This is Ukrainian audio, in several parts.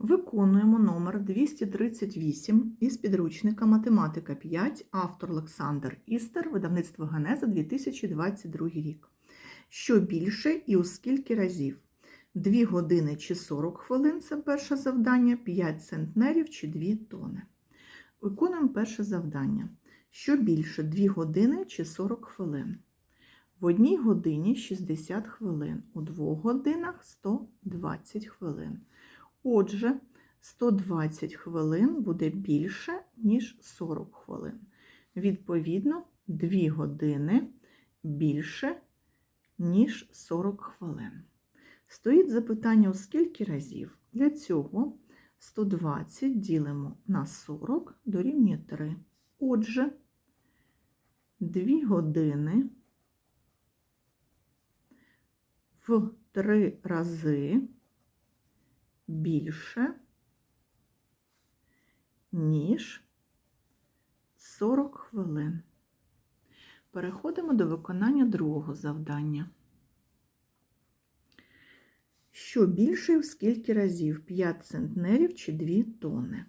Виконуємо номер 238 із підручника Математика 5, автор Олександр Істер, видавництво Генеза 2022 рік. Що більше і у скільки разів? 2 години чи 40 хвилин це перше завдання, 5 центнерів чи 2 тони. Виконуємо перше завдання. Що більше 2 години чи 40 хвилин? В одній годині 60 хвилин, у двох годинах 120 хвилин. Отже, 120 хвилин буде більше, ніж 40 хвилин. Відповідно, 2 години більше, ніж 40 хвилин. Стоїть запитання у скільки разів? Для цього 120 ділимо на 40 дорівнює 3. Отже, 2 години в 3 рази більше, ніж 40 хвилин. Переходимо до виконання другого завдання. Що більше в скільки разів? 5 центнерів чи 2 тони?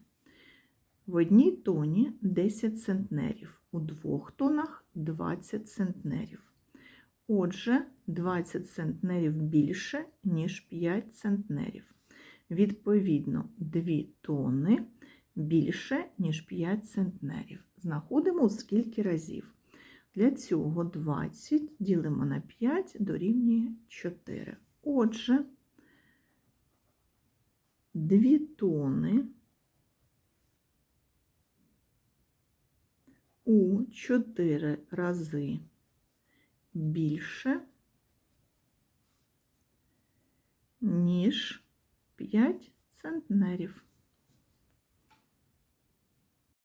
В одній тоні 10 центнерів, у двох тонах 20 центнерів. Отже, 20 центнерів більше, ніж 5 центнерів. Відповідно, 2 тони більше, ніж 5 центнерів. Знаходимо скільки разів. Для цього 20 ділимо на 5 дорівнює 4. Отже, 2 тони у 4 рази більше, ніж 5 центнерів.